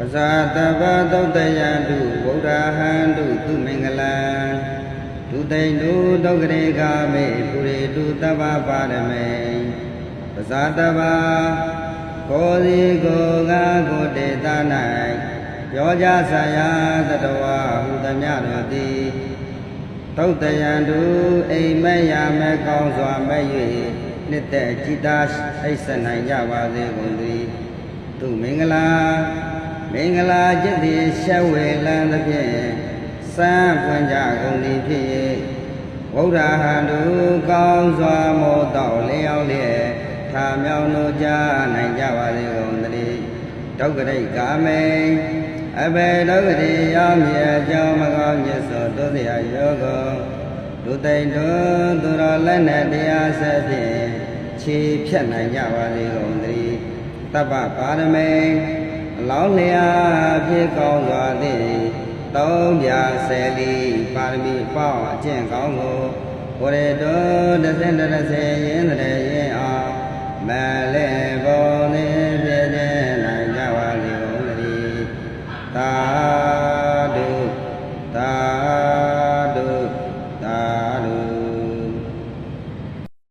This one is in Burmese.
ပဇာတဗ္ဗသုတ်တယံတုဗုဒ္ဓဟံတုသူမင်္ဂလံဒုတိန်တုဒုက္ခရေကာမေပုရိတုတဗ္ဗပါရမေပဇာတဗ္ဗကိုယ်စီကိုယ်ကကိုယ်တေသ၌ပြောကြဆရာတတဝဟုသမျှတို့သည်သုတ်တယံတုအိမ်မက်ရမဲ့ကောင်းစွာမဲ့၍နှစ်သက်จิตာအိပ်စက်နိုင်ကြပါစေကုန်သတည်းသူမင်္ဂလာ မင်္ဂလာจิตတိရှက်ဝေလံသဖြင့်စံပွင့်ကြကုန်သည်ဖြစ်၍ဗုဒ္ဓဟံတုကောင်းစွာမောတော်လျောက်လျက်ထာမြောင်တို့ကြနိုင်ကြပါစေကုန်သတည်းဒုက္ခရိကာမေအဘေဒုက္ခရိရောက်မြဲကြောင်းမကောင်းမြတ်စွာတို့စရာယောကောဒုတိန်တို့သူတော်လက်နဲ့တရားဆက်ဖြင့်ခြေဖြတ်နိုင်ကြပါစေကုန်သတည်းတပ္ပပါရမေ အလောင်းလျာဖြစ်ကောင်းစွာသည့်သုံးပြဆယ်လီပါရမီပေါင်းအကျင့်ကောင်းကိုဝရတောတစ်စင်းတစ်စင်းရင်းတဲ့ရင်အောင်မလဲပေါ်နေပြည့်နေနိုင်ကြပါလိမ့်ဦးတည်းသာ